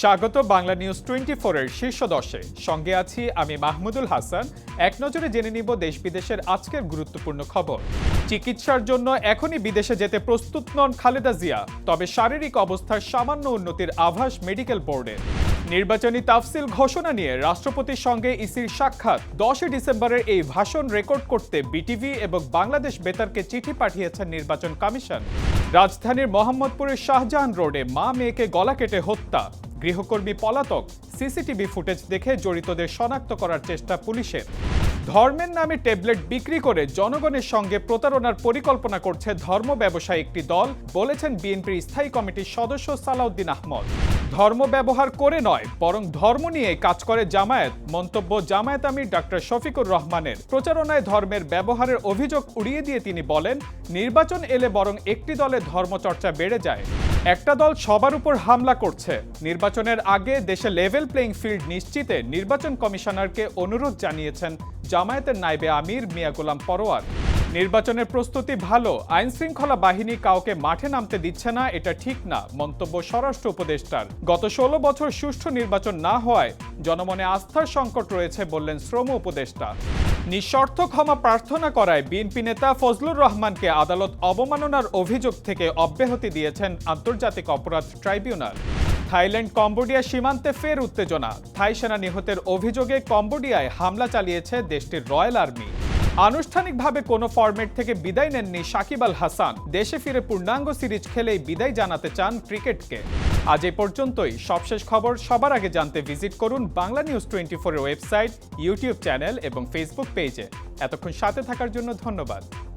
স্বাগত Bangla news twenty ফোরের শীর্ষ দশে। সঙ্গে আছি আমি মাহমুদুল হাসান। এক নজরে জেনে নিব দেশ বিদেশের আজকের গুরুত্বপূর্ণ খবর। চিকিৎসার জন্য এখনই বিদেশে যেতে প্রস্তুত নন খালেদা জিয়া, তবে শারীরিক অবস্থার সামান্য উন্নতির আভাস মেডিকেল বোর্ডের নির্বাচনী তাফসিল ঘোষণা নিয়ে রাষ্ট্রপতির সঙ্গে ইসির সাক্ষাৎ। দশই ডিসেম্বরের এই ভাষণ রেকর্ড করতে বিটিভি এবং বাংলাদেশ বেতারকে চিঠি পাঠিয়েছেন নির্বাচন কমিশন। রাজধানীর মোহাম্মদপুরের শাহজাহান রোডে মা মেয়েকে গলা কেটে হত্যা। গৃহকর্মী পলাতক সিসিটিভি ফুটেজ দেখে জড়িতদের শনাক্ত করার চেষ্টা পুলিশের। ধর্মের নামে ট্যাবলেট বিক্রি করে জনগণের সঙ্গে প্রতারণার পরিকল্পনা করছে ধর্ম ব্যবসায়ী একটি দল, বলেছেন বিএনপির স্থায়ী কমিটির সদস্য সালাউদ্দিন আহমদ। ধর্ম ব্যবহার করে নয়, বরং ধর্ম নিয়ে কাজ করে জামায়াত, মন্তব্য জামায়াত আমির ডাক্তার শফিকুর রহমানের। প্রচারণায় ধর্মের ব্যবহারের অভিযোগ উড়িয়ে দিয়ে তিনি বলেন, নির্বাচন এলে বরং একটি দলের ধর্মচর্চা বেড়ে যায়। একটা দল সবার উপর হামলা করছে। নির্বাচনের আগে দেশে লেভেল প্লেইং ফিল্ড নিশ্চিতে নির্বাচন কমিশনারকে অনুরোধ জানিয়েছেন জামায়াতের নাইবে আমির মিয়া গোলাম পরোয়ার। নির্বাচনের প্রস্তুতি ভালো আইন শৃঙ্খলা বাহিনী কাউকে মাঠে নামতে দিচ্ছে না, এটা ঠিক না, মন্তব্য স্বরাষ্ট্র উপদেষ্টার। গত ষোলো বছর সুষ্ঠু নির্বাচন না হওয়ায় জনমনে আস্থার সংকট রয়েছে বললেন শ্রম উপদেষ্টা। নিঃশর্ত ক্ষমা প্রার্থনা করায় বিএনপি নেতা ফজলুর রহমানকে আদালত অবমাননার অভিযোগ থেকে অব্যাহতি দিয়েছেন আন্তর্জাতিক অপরাধ ট্রাইব্যুনাল। থাইল্যান্ড কম্বোডিয়া সীমান্তে ফের উত্তেজনা। থাই সেনা নিহতের অভিযোগে কম্বোডিয়ায় হামলা চালিয়েছে দেশটির রয়্যাল আর্মি। আনুষ্ঠানিকভাবে কোনো ফরম্যাট থেকে বিদায় নেননি সাকিব আল হাসান। দেশে ফিরে পূর্ণাঙ্গ সিরিজ খেলেই বিদায় জানাতে চান ক্রিকেটকে। আজ এ পর্যন্তই। সবশেষ খবর সবার আগে জানতে ভিজিট করুন বাংলা নিউজ টোয়েন্টি ফোরের ওয়েবসাইট, ইউটিউব চ্যানেল এবং ফেসবুক পেজে। এতক্ষণ সাথে থাকার জন্য ধন্যবাদ।